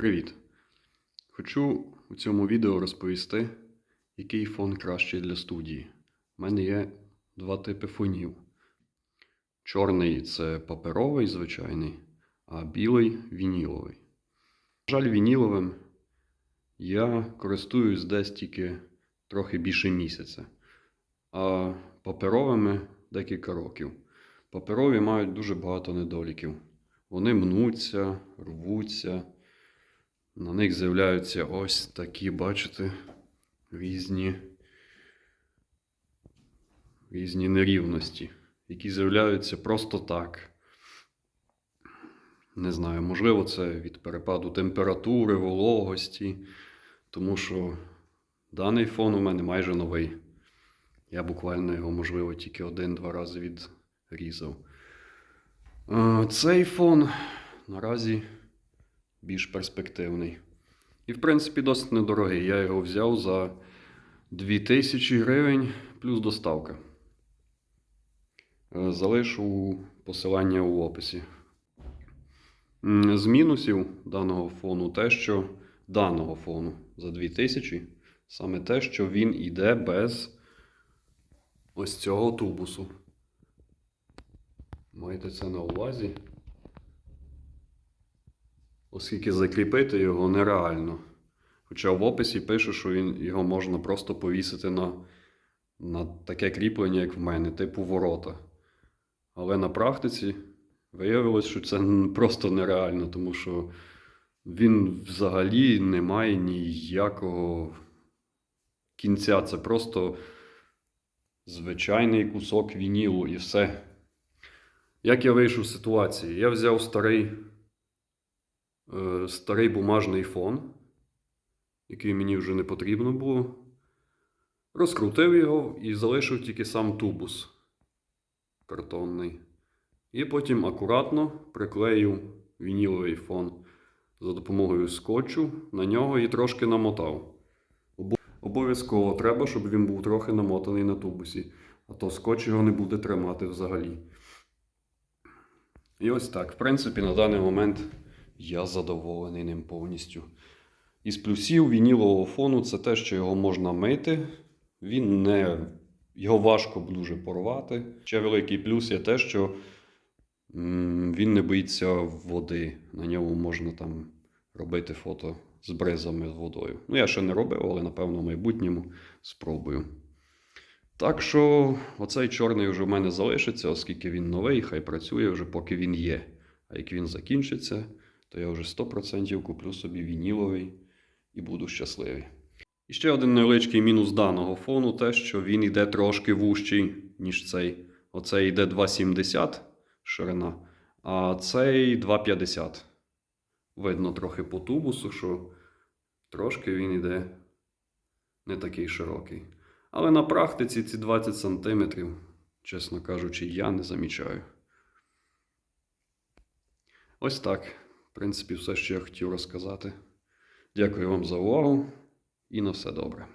Привіт! Хочу у цьому відео розповісти, який фон кращий для студії. У мене є два типи фонів. Чорний це паперовий звичайний, а білий вініловий. На жаль, вініловим я користуюсь десь тільки трохи більше місяця, а паперовими декілька років. Паперові мають дуже багато недоліків. Вони мнуться, рвуться. На них з'являються ось такі, бачите, різні, різні нерівності, які з'являються просто так. Не знаю, можливо, це від перепаду температури, вологості, тому що даний фон у мене майже новий. Я буквально його, можливо, тільки один-два рази відрізав. Е, Цей фон наразі більш перспективний. І, в принципі, досить недорогий. Я його взяв за 2000 гривень плюс доставка. Е, Залишу посилання у описі. З мінусів даного фону те, що даного фону за 2000, саме те, що він іде без ось цього тубусу. Майте це на увазі оскільки закріпити його нереально. Хоча в описі пише, що він, його можна просто повісити на, на таке кріплення, як в мене, типу ворота. Але на практиці виявилось, що це просто нереально, тому що він взагалі не має ніякого кінця. Це просто звичайний кусок вінілу і все. Як я вийшов з ситуації? Я взяв старий старий бумажний фон, який мені вже не потрібно було. Розкрутив його і залишив тільки сам тубус картонний. І потім акуратно приклеїв вініловий фон за допомогою скотчу на нього і трошки намотав. Обов'язково треба, щоб він був трохи намотаний на тубусі, а то скотч його не буде тримати взагалі. І ось так. В принципі, на даний момент я задоволений ним повністю. Із плюсів вінілового фону це те, що його можна мити. Він не. Його важко дуже порвати. Ще великий плюс є те, що він не боїться води. На ньому можна там робити фото з бризами з водою. Ну, я ще не робив, але напевно в майбутньому спробую. Так що оцей чорний вже в мене залишиться, оскільки він новий, хай працює вже поки він є. А як він закінчиться, то я вже 100% куплю собі вініловий і буду щасливий. І ще один невеличкий мінус даного фону те, що він йде трошки вужчий, ніж цей. Оцей йде 2,70 ширина, а цей 2,50. Видно трохи по тубусу, що трошки він йде не такий широкий. Але на практиці ці 20 см, чесно кажучи, я не замічаю. Ось так. Принципі, все, що я хотів розказати. Дякую вам за увагу і на все добре.